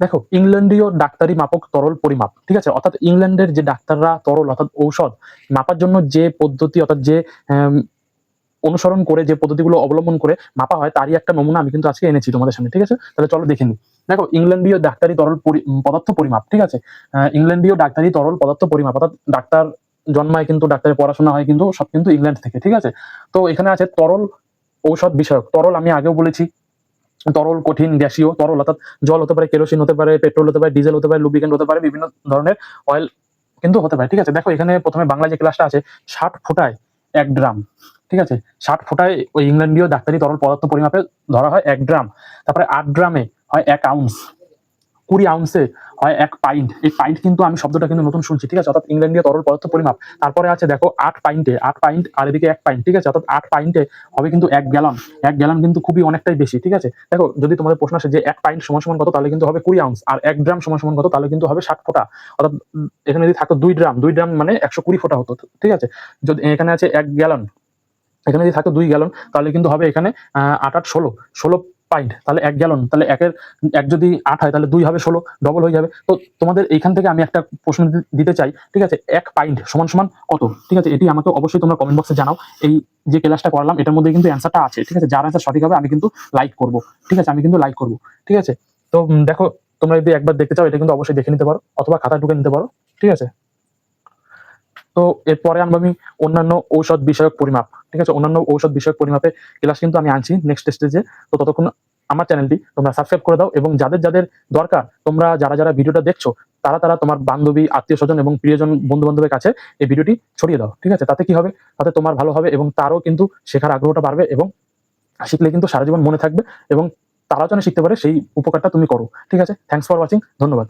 দেখো, ইংল্যান্ডীয় ডাক্তারি মাপক তরল পরিমাপ, ঠিক আছে? অর্থাৎ ইংল্যান্ডের যে ডাক্তাররা তরল, অর্থাৎ ঔষধ, মাপার জন্য যে পদ্ধতি, অর্থাৎ যে অনুসরণ করে, যে পদ্ধতিগুলো অবলম্বন করে মাপা হয়, তারই একটা নমুনা আমি কিন্তু আজকে এনেছি তোমাদের সামনে, ঠিক আছে? তাহলে চলো দেখে নিই। দেখো, ইংল্যান্ডীয় ডাক্তারি তরল পদার্থ পরিমাপ, ঠিক আছে? ইংল্যান্ডীয় ডাক্তারি তরল পদার্থ পরিমাপ, অর্থাৎ ডাক্তার জন্মায় কিন্তু, ডাক্তারের পড়াশোনা হয় কিন্তু, সব কিন্তু ইংল্যান্ড থেকে, ঠিক আছে? তো এখানে আছে তরল ঔষধ বিষয়ক। তরল আমি আগেও বলেছি তরল, কঠিন, গ্যাসীয় তরল অর্থাৎ জল হতে পারে, কেরোসিন হতে পারে, পেট্রোল হতে পারে, ডিজেল হতে পারে লুব্রিকেন্ট হতে পারে, বিভিন্ন ধরনের অয়েল কিন্তু হতে পারে, ঠিক আছে? দেখো এখানে প্রথমে বাংলা যে ক্লাসটা আছে, ষাট ফুটায় এক ড্রাম ঠিক আছে? ষাট ফুটায় ওই ইংল্যান্ডীয় ডাক্তারি তরল পদার্থ পরিমাপে ধরা হয় এক ড্রাম তারপরে আট ড্রামে হয় এক আউন্স কুড়ি আউন্সে হয় এক পাইন্ট এই পাইন্ট কিন্তু আমি শব্দটা কিন্তু নতুন শুনছি, ঠিক আছে? অর্থাৎ ইংল্যান্ডীয় তরল পদার্থ পরিমাপ। তারপরে আছে দেখো আট পাইন্টে আট পাইন্ট আর এদিকে এক পাইন্ট ঠিক আছে? অর্থাৎ আট পাইন্টে হবে কিন্তু এক গ্যালন এক গ্যালন কিন্তু খুবই অনেকটাই বেশি, ঠিক আছে? দেখো, যদি তোমাদের প্রশ্ন আসে যে এক পাইন্ট সমান সমান কত, তাহলে কিন্তু হবে কুড়ি আউন্স আর এক ড্রাম সমান সমান কত, তাহলে কিন্তু হবে ষাট ফোটা। অর্থাৎ এখানে যদি থাকতো দুই ড্রাম দুই ড্রাম মানে একশো কুড়ি ফোটা হতো, ঠিক আছে? যদি এখানে আছে এক গ্যালন এখানে যদি থাকতো দুই গ্যালন তাহলে কিন্তু হবে এখানে আট আট ষোলো। ষোলো পাইন্ট তাহলে এক গ্যালন, তাহলে একের, এক যদি আট হয়, তাহলে দুই হবে, ষোলো ডবল হয়ে যাবে। তো তোমাদের এইখান থেকে আমি একটা প্রশ্ন দিতে চাই, ঠিক আছে? এক পাইন্ট সমান সমান কত? ঠিক আছে? এটি আমাকে অবশ্যই তোমরা কমেন্ট বক্সে জানাও। এই যে ক্লাসটা করলাম, এটার মধ্যে কিন্তু অ্যান্সারটা আছে, ঠিক আছে? যার অ্যান্সার সঠিক হবে, আমি কিন্তু লাইক করব, ঠিক আছে? আমি কিন্তু লাইক করব, ঠিক আছে? তো দেখো, তোমরা যদি একবার দেখতে চাও, এটা কিন্তু অবশ্যই দেখে নিতে পারো, অথবা খাতা ঢুকে নিতে পারো, ঠিক আছে? তো, এরপরে আমি অন্যান্য ঔষধ বিষয়ক পরিমাপ ঠিক আছে? অন্যান্য ঔষধ বিষয়ক পরিমাপে ক্লাস কিন্তু আমি আনছি নেক্সট স্টেজে তো ততক্ষণ আমার চ্যানেলটি তোমরা সাবস্ক্রাইব করে দাও এবং যাদের যাদের দরকার, তোমরা যারা যারা ভিডিওটা দেখছ, তারা তারা তোমার বান্ধবী আত্মীয় স্বজন এবং প্রিয়জন বন্ধু বান্ধবের কাছে এই ভিডিওটি ছড়িয়ে দাও, ঠিক আছে? তাতে কি হবে? তাতে তোমার ভালো হবে এবং তারও কিন্তু শেখার আগ্রহটা বাড়বে এবং শিখলে কিন্তু সারা জীবন মনে থাকবে এবং তারাও যেন শিখতে পারে সেই উপকারটা তুমি করো, ঠিক আছে? থ্যাংকস ফর ওয়াচিং ধন্যবাদ।